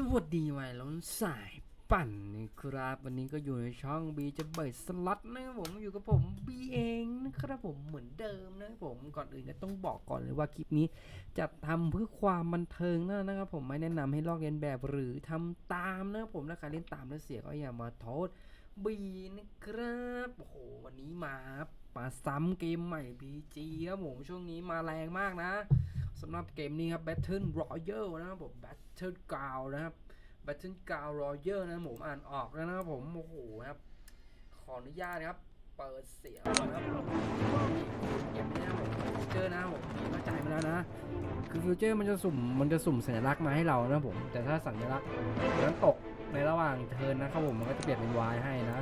สวัสดีวัยรุ่นสายปั่นนะครับ วันนี้ก็อยู่ในช่องบีจะเบิดสล็อตนะครับผมอยู่กับผมบีเองนะครับผมเหมือนเดิมนะครับผมก่อนอื่นก็ต้องบอกก่อนเลยว่าคลิปนี้จะทำเพื่อความบันเทิงนะนะครับผมไม่แนะนำให้ลอกเลียนแบบหรือทำตามนะครับผมถ้าใครเล่นตามแล้วเสียก็อย่ามาโทษบีนะครับโอ้โหวันนี้มามาซ้ำเกมใหม่ BG ครับผมช่วงนี้มาแรงมากนะ สำหรับเกมนี้ครับ Battle Royale นะครับผม Battle Ground นะครับ Battle Ground Royale นะผมอ่านออกแล้วนะครับผม โอ้โหครับ ขออนุญาตนะครับ เปิดเสียงก่อนะครับเกมนี้นะผมฟิวเจอร์นะผมมีเข้าใจมาแล้วนะ คือฟิวเจอร์มันจะสุ่มมันจะสุ่มสัญลักษณ์มาให้เรานะครับผม แต่ถ้าสัญลักษณ์นั้นตก ในระหว่างเทินนะครับผมมันก็จะเปลี่ยนเป็น Y ให้นะ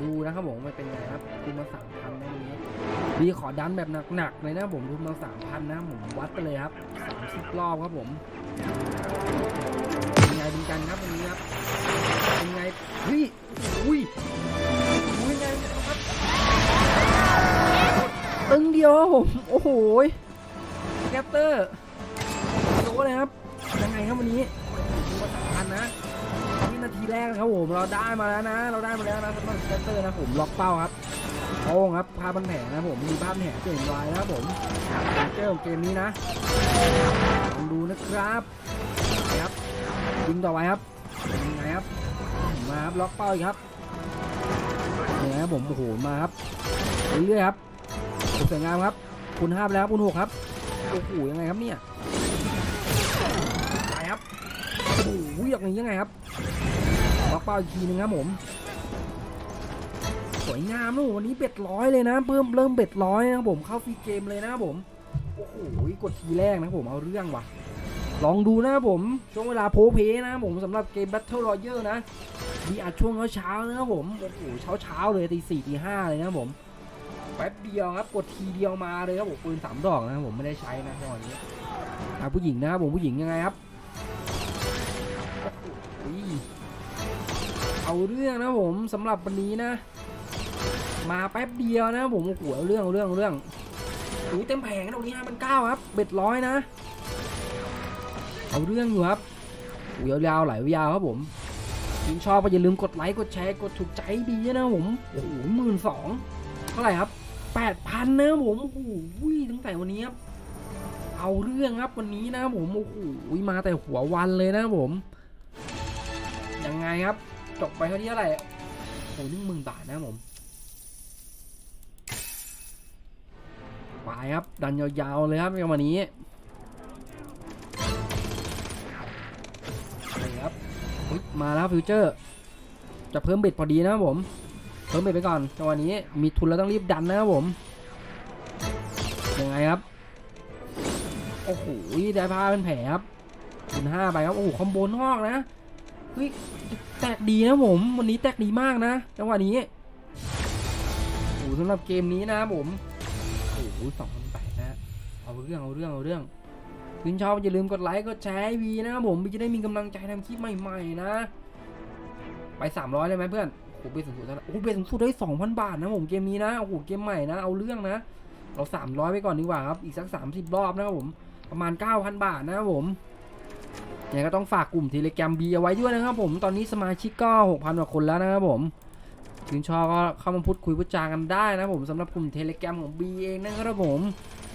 ดูนะครับผมมันเป็นไงครับคุณมาสามพันนะวันนี้บีขอดันแบบหนักๆเลยนะผมทุนมาสามพันนะผมวัดไปเลยครับสามสิบรอบครับผมเป็นไงเป็นกันครับวันนี้ครับเป็นไงเฮ้ยอุ้ยอุ้ยไงครับตึงเดียวครับผมโอ้โหแกปเตอร์โอ้เลยครับยังไงครับวันนี้ทุนมาสามพันนะ นาทีแรกนะครับผมเราได้มาแล้วนะ เราได้มาแล้วนะสำหรับแกปเตอร์นะผมล็อกเป้าครับโอ้งครับภาพบันแผลนะผมมีภาพแผลเปลี่ยนวายนะครับผมเจอของเกมนี้นะลองดูนะครับนะครับยิงต่อไปครับยังไงครับมาครับล็อกเป้าอีกครับเนี่ยครับผมโอ้โหมาครับเรื่อยๆครับสวยงามครับคุณห้าไปแล้วคุณหกครับโอ้โหยังไงครับเนี่ยไปครับ โอ้โหอย่างยังไงครับล็อกเป้าอีกทีนึงครับผมสวยงามนะวันนี้เบ็ดร้อยเลยนะเพิ่มเริ่มเบ็ดร้อยนะผมเข้าฟรีเกมเลยนะผมโอ้โหกดทีแรกนะผมเอาเรื่องว่ะ ลองดูนะผมช่วงเวลาโพเพนะผมสำหรับเกม Battle Royale นะมีอัดช่วงเช้าๆนะผมโอ้โหเช้าเช้าเลยตีสี่ตีห้าเลยนะผมแป๊บเดียวครับกดทีเดียวมาเลยครับผมปืนสามดอกนะผมไม่ได้ใช้นะตอนนี้ผู้หญิงนะครับผมผู้หญิงยังไงครับ เอาเรื่องนะผมสำหรับวันนี้นะ มาแป๊บเดียวนะผมโอ้โหเอาเรื่องเอาเรื่องเอาเรื่องอุ้ยเต็มแผงตรงนี้ห้าพันเก้าครับเบ็ดร้อยนะ เอาเรื่องอยู่ครับอุ้ยยาวๆไหลยาวครับผมยินชอบก็อย่าลืมกดไลค์กดแชร์กดถูกใจดีนะผมโอ้โหหมื่นสองเท่าไหร่ครับแปดพันนะผมโอ้โหตั้งแต่วันนี้ครับเอาเรื่องครับวันนี้นะผมโอ้โหมาแต่หัววันเลยนะผมยังไงครับ จบไปเท่าที่เท่าไหร่โอ้หนึ่งหมื่นบาทนะผมไปครับ ดันยาวๆเลยครับในวันนี้นี่ครับมาแล้วฟิวเจอร์ จะเพิ่มเบ็ดพอดีนะครับผม เพิ่มเบ็ดไปก่อนจังหวะนี้มีทุนแล้วต้องรีบดันนะครับผมยังไงครับ โอ้โหได้ผ้าเป็นแผลครับคูณห้าไปครับ โอ้โหคอมโบนอกนะ เฮ้ยแตกดีนะผมวันนี้แตกดีมากนะจังหวะนี้โอ้โหสำหรับเกมนี้นะผมโอ้โหสองพันแปดนะเอาเรื่องเอาเรื่องเอาเรื่องคุณชอบอย่าลืมกดไลค์กดแชร์วีนะผมจะได้มีกำลังใจทำคลิปใหม่ๆนะ ไปสามร้อยเลยไหมเพื่อนโอ้โหเบสสูงสุดเท่าไหร่โอ้โหเบสสูงสุดได้สองพันบาทนะผมเกมนี้นะโอ้โหเกมใหม่นะเอาเรื่องนะเราสามร้อยไปก่อนดีกว่าครับอีกสักสามสิบรอบนะครับผมประมาณเก้าพันบาทนะครับผม ยังก็ต้องฝากกลุ่มเทเล gram บีเอาไว้ด้วยนะครับผมตอนนี้สมาชิกก็หกพันกว่าคนแล้วนะครับผมชื่นชอบก็เข้ามาพูดคุยพูดจากันได้นะผมสำหรับกลุ่มเทเล gram ของ B เองนะครับผม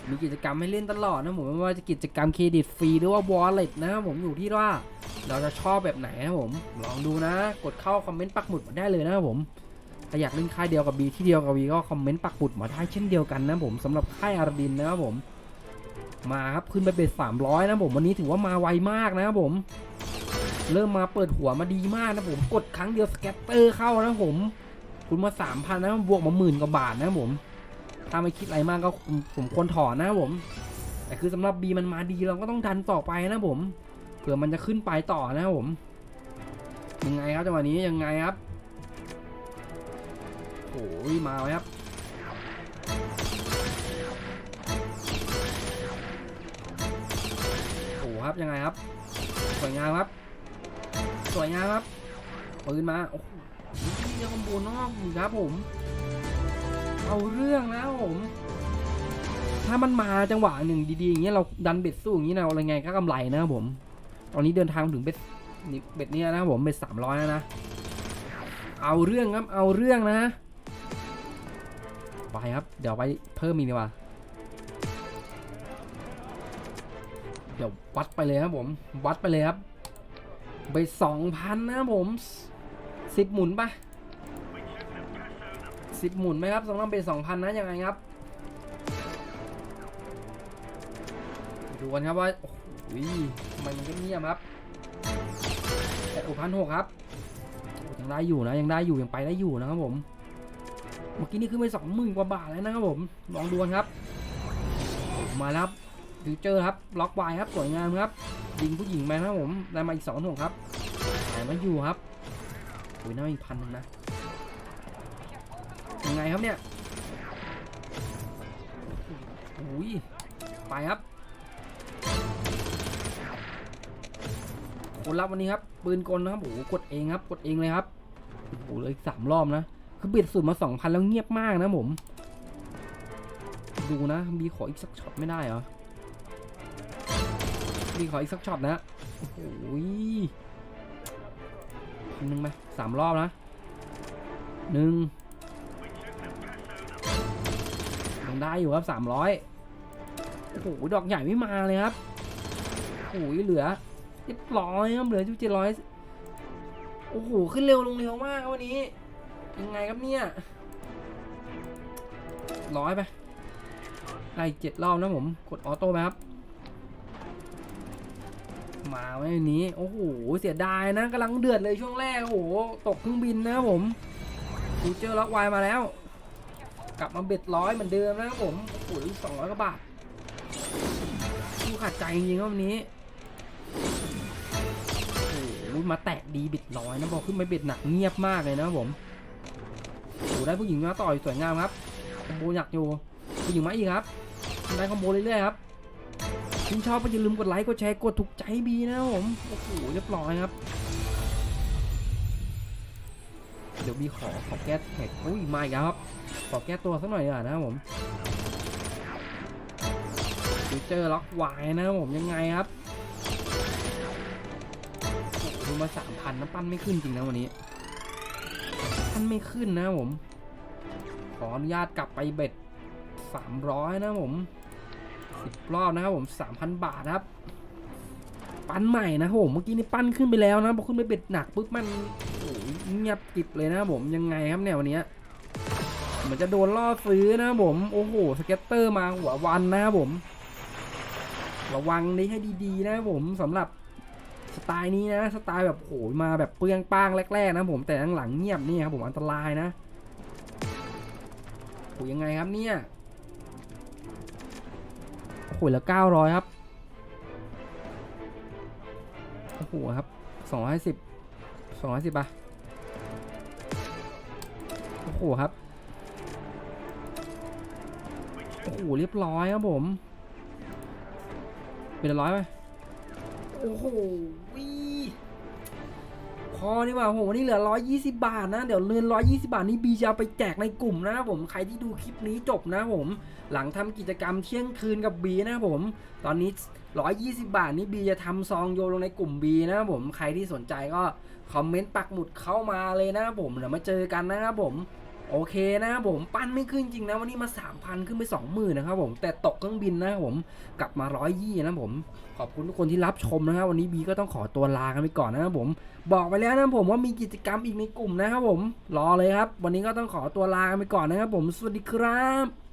มีกิจกรรมให้เล่นตลอดนะผมไม่ว่าจะกิจกรรมเครดิตฟรีหรือว่า wallet นะครับผมอยู่ที่ว่าเราจะชอบแบบไหนนะผมลองดูนะ กดเข้าคอมเมนต์ปักหมุดมาได้เลยนะครับผมถ้าอยากเล่นค่ายเดียวกับ B ที่เดียวกับ B ก็คอมเมนต์ปักหมุดมาได้เช่นเดียวกันนะผมสำหรับค่ายอาร์ดินนะครับผม มาครับขึ้นไปเป็นสามร้อยนะผมวันนี้ถือว่ามาไวมากนะครับผม เริ่มมาเปิดหัวมาดีมากนะผมกดครั้งเดียวสแกตเตอร์เข้านะผม คุณมาสามพันนะบวกมาหมื่นกว่าบาทนะผมถ้าไม่คิดอะไรมากก็ผมควรถอนนะผม แต่คือสำหรับบีมันมาดีเราก็ต้องดันต่อไปนะผมเผื่อมันจะขึ้นไปต่อนะผมยังไงครับจังหวะนี้ยังไงครับโอ้ยมาไว้ครับ ครับยังไงครับ สวยงามครับ สวยงามครับปืนมาโอ้โหยังคอมโบนอกครับผม เอาเรื่องนะผมถ้ามันมาจังหวะหนึ่งดีๆอย่างเงี้ยเราดันเบ็ดสู้อย่างงี้นะอะไรไงก็กำไรนะครับผม ตอนนี้เดินทางถึงเบ็ดนี่เบ็ดเนี่ยนะครับผมเบ็ดสามร้อยนะ เอาเรื่องครับเอาเรื่องนะ ไปครับ เดี๋ยวไปเพิ่มอีกดีกว่า เดี๋ยววัดไปเลยครับผม วัดไปเลยครับ ไปสองพันนะครับผมสิบหมุนปะสิบหมุนไหมครับสำหรับเป็นสองพันนะยังไงครับดูกันครับว่าโอ้โหทำไมมันเงียบครับแต่อุพันหกครับยังได้อยู่นะยังได้อยู่ยังไปได้อยู่นะครับผมเมื่อกี้นี่ขึ้นไปสองหมื่นกว่าบาทแล้วนะครับผมลองดูกันครับ มาแล้ว ฟิวเจอร์ครับล็อกไวครับสวยงามครับยิงผู้หญิงไปนะครับผมได้มาอีกสองหกครับแต่ไม่อยู่ครับโอ้ยน่าอีกพันหนึ่งนะยังไงครับเนี่ยโอ้ยไปครับคนรับวันนี้ครับปืนกลนะครับโอ้โหกดเองครับ กดเองเลยครับโอ้โหเลยสามรอบนะคือบิดสุดมาสองพันแล้วเงียบมากนะผม ดูนะมีขออีกสักช็อตไม่ได้เหรอ มีขออีกสักช็อตนะโอ้โหนหนึ่งไหมสามรอบนะหนึ่งยังได้อยู่ครับสามร้อยโอ้โหดอกใหญ่ไม่มาเลยครับโอ้โหเหลือเรียบร้อยครับเหลือจุดเจ็ดร้อยโอ้โหขึ้นเร็วลงเร็วมากวันนี้ ยังไงครับเนี่ยร้อยไปได้เจ็ดรอบนะผม กดออโต้ไปครับ มาไว้นนี้ โอ้โห เสียดายนะกำลังเดือดเลยช่วงแรก โอ้โห ตกเครื่องบินนะครับผมฟิวเจอร์ล็อกไวมาแล้ว กลับมาเบ็ดร้อยเหมือนเดิมนะครับผมโอ้โหสองร้อยกว่าบาทดูขาดใจจริงๆครับวันนี้โอ้โหมาแตะดีบิดร้อยนะบอกขึ้นไปเบ็ดหนักเงียบมากเลยนะครับผมโอ้โหได้ผู้หญิงมาต่อยสวยงามครับคอมโบหนักอยู่ผู้หญิงมาอีกครับได้คอมโบเรื่อยๆครับ ถ้าชอบก็อย่าลืมกดไลค์กดแชร์กดถูกใจบีนะครับผมโอ้โหเรียบร้อยครับ เดี๋ยวบีขอขอแก้แท็กอุ้ยมาอีกแล้วครับขอแก้ตัวสักหน่อยดีกว่านะครับผมฟิวเจอร์ล็อกไวนะครับผมยังไงครับดูมาสามพันนะปั้นไม่ขึ้นจริงนะวันนี้ปั้นไม่ขึ้นนะครับผม ขออนุญาตกลับไปเบ็ดสามร้อยนะครับผม สิบรอบนะครับผมสามพันบาทครับ ปั้นใหม่นะครับผมเมื่อกี้นี่ปั้นขึ้นไปแล้วนะพอขึ้นไปเบ็ดหนักปุ๊บมันโอ้โหเงียบกิบเลยนะครับผมยังไงครับเนี่ยวันนี้เหมือนจะโดนล่อซื้อนะครับผมโอ้โหสเก็ตเตอร์มาหัววันนะครับผม ระวังนี้ให้ดีๆนะครับผมสำหรับสไตล์นี้นะสไตล์แบบโอ้โหมาแบบเปลืองป้างแรกๆนะผมแต่หลังๆเงียบนี่ครับผมอันตรายนะโอ้โหยังไงครับเนี่ย โอ้โหล้วเก้าร้อยครับ โอ้โหครับสองร้อยสิบสองร้อยสิบป่ะ โอ้โหครับ โอ้โหเรียบร้อยครับผม เป็นร้อยไหมโอ้โหวิ พอดีกว่าโอ้โหวันนี้เหลือ 120 บาทนะ เดี๋ยวเงิน120 บาทนี้บีจะไปแจกในกลุ่มนะครับผมใครที่ดูคลิปนี้จบนะครับผม หลังทำกิจกรรมเที่ยงคืนกับบีนะครับผม ตอนนี้ 120 บาทนี้บีจะทำซองโยลงในกลุ่มบีนะครับผมใครที่สนใจก็คอมเมนต์ปักหมุดเข้ามาเลยนะครับผมเดี๋ยวมาเจอกันนะครับผม โอเคนะครับผมปั้นไม่ขึ้นจริงนะวันนี้มา3,000ขึ้นไป20,000นะครับผมแต่ตกเครื่องบินนะครับผมกลับมา120นะครับผมขอบคุณทุกคนที่รับชมนะครับวันนี้บีก็ต้องขอตัวลากันไปก่อนนะครับผมบอกไปแล้วนะผมว่ามีกิจกรรมอีกในกลุ่มนะครับผมรอเลยครับ วันนี้ก็ต้องขอตัวลากันไปก่อนนะครับผมสวัสดีครับ